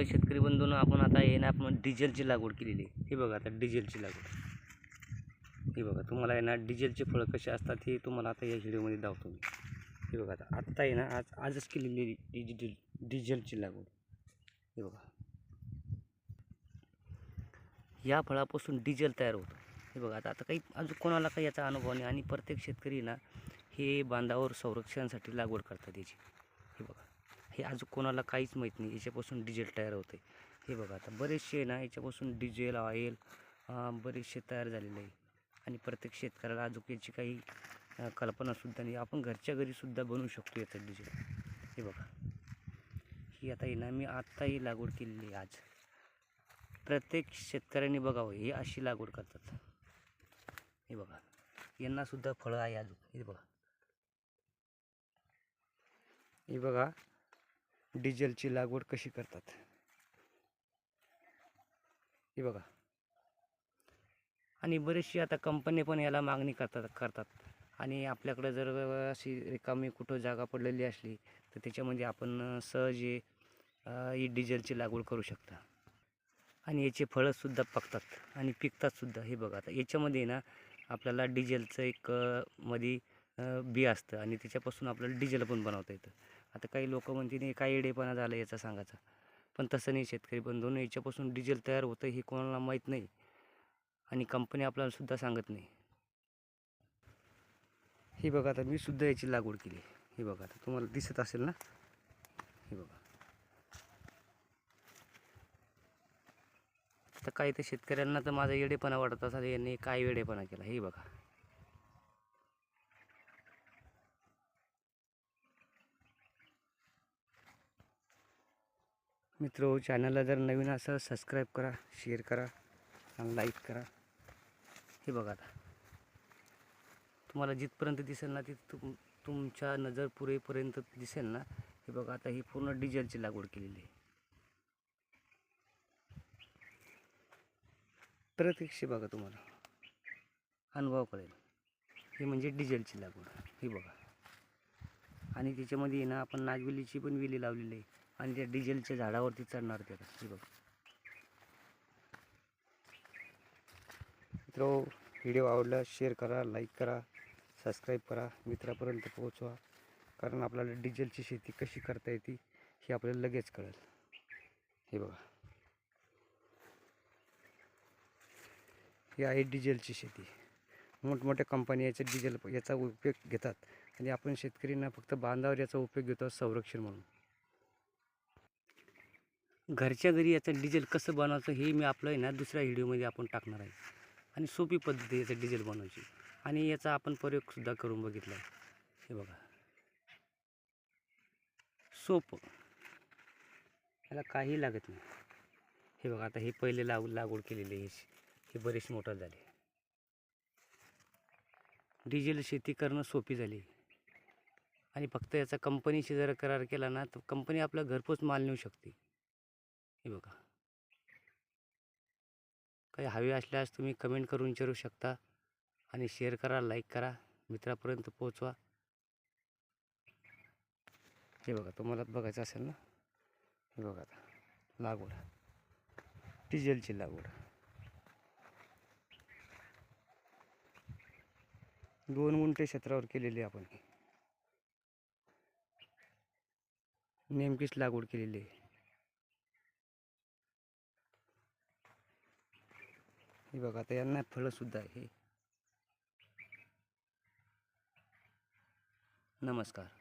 बघा शेतकरी बंधून आपण आता हे ना आपण डिझेलची लागवड केलेली आहे. हे बघा आता डिझेलची लागवड. हे बघा तुम्हाला आहे ना डिझेलचे फळं कसे असतात हे तुम्हाला आता या व्हिडिओमध्ये दावतो मी. हे बघा आता आत्ता आहे ना आज आजच केलेली डिजिटल डिझेलची लागवड. हे बघा. या फळापासून डिझेल तयार होतं. हे बघा आता आता काही अजून कोणाला काही याचा अनुभव नाही आणि प्रत्येक शेतकरी ना हे बांधावर संरक्षणासाठी लागवड करतात याची. हे बघा. हे अजून कोणाला काहीच माहीत नाही. याच्यापासून डिझेल तयार होते हे बघा आता बरेचसे ना याच्यापासून डिझेल ऑइल बरेचसे तयार झालेले आहे. आणि प्रत्येक शेतकऱ्याला अजून याची काही कल्पनासुद्धा नाही. आपण घरच्या घरीसुद्धा बनवू शकतो याचं डिझेल हे बघा. ही आता आहे ना मी आत्ताही लागवड केलेली आहे आज. प्रत्येक शेतकऱ्यांनी बघावं हे अशी लागवड करतात. हे बघा. यांनासुद्धा फळं आहे अजून. हे बघा. हे बघा. डिझेलची लागवड कशी करतात? हे बघा. आणि बरेचशी आता कंपनी पण याला मागणी करतात करतात. आणि आपल्याकडे जर अशी रिकामी कुठं जागा पडलेली असली तर त्याच्यामध्ये आपण सहज हे, ही डिझेलची लागवड करू शकता. आणि याचे फळंसुद्धा पकतात आणि पिकतातसुद्धा. हे बघा आता याच्यामध्ये ना आपल्याला डिझेलचं एक मध्ये बी असतं आणि त्याच्यापासून आपल्याला डिझेल पण बनवता येतं. आता काही लोक म्हणतील "हे काय येडेपणा झाला याचा सांगायचा. पण तसं नाही शेतकरी बंधून याच्यापासून डिझेल तयार होतं हे कोणाला माहीत नाही आणि कंपनी आपल्याला सुद्धा सांगत नाही. हे बघा आता मी सुद्धा याची लागवड केली हे बघा आता तुम्हाला दिसत असेल ना? हे बघा. तर काही तर शेतकऱ्यांना तर माझा येडेपणा वाटत असा यांनी काय येडेपणा केला? हे बघा. मित्र चॅनलला जर नवीन असं सबस्क्राईब करा शेअर करा आणि लाईक करा. हे बघा आता. तुम्हाला जिथपर्यंत दिसेल ना तिथं तुम तुमच्या नजर पुरेपर्यंत दिसेल ना हे बघा आता ही पूर्ण डिझेलची लागवड केलेली आहे. प्रत्यक्ष बघा तुम्हाला. अनुभव कळेल. हे म्हणजे डिझेलची लागवड. हे बघा. आणि त्याच्यामध्ये ना आपण नागवेलीची पण वेली लावलेली आहे. आणि त्या डिझेलच्या झाडावरती चढणार ते. हे बघा. मित्र व्हिडिओ आवडला शेअर करा लाईक करा सबस्क्राईब करा. मित्रापर्यंत पोहोचवा. कारण आपल्याला डिझेलची शेती कशी करता येते हे आपल्याला लगेच कळेल. हे बघा. ही आहे डिझेलची शेती. मोठमोठ्या कंपन्या याच्या डिझेल याचा उपयोग घेतात. आणि आपण शेतकऱ्यांना फक्त बांधावर याचा उपयोग घेतो संरक्षण म्हणून. घरच्या घरी याचं डिझेल कसं बनवायचं हे मी आपलं आहे ना दुसऱ्या व्हिडिओमध्ये आपण टाकणार आहे. आणि सोपी पद्धती याचं डिझेल बनवायची. आणि याचा आपण प्रयोगसुद्धा करून बघितला आहे. हे बघा. सोपं. याला काही लागत नाही. हे बघा आता हे पहिले लाव लागवड केलेली आहे. हे बरेच मोठं झाले. डिझेल शेती करणं सोपी झाली. आणि फक्त याचा कंपनीशी जर करार केला ना तर कंपनी आपला घरपोच माल नेऊ शकते. हे बघा. काही हवे असल्यास तुम्ही कमेंट करून विचारू शकता आणि शेअर करा लाईक करा. मित्रापर्यंत पोहोचवा. हे बघा तुम्हाला बघायचं असेल ना? हे बघा आता. लागवड. डिझेलची लागवड. दोन गुंठे क्षेत्रावर केलेली आपण. नेमकीच लागवड केलेली आहे. हे बघा आता यांना फळं सुद्धा आहे. नमस्कार.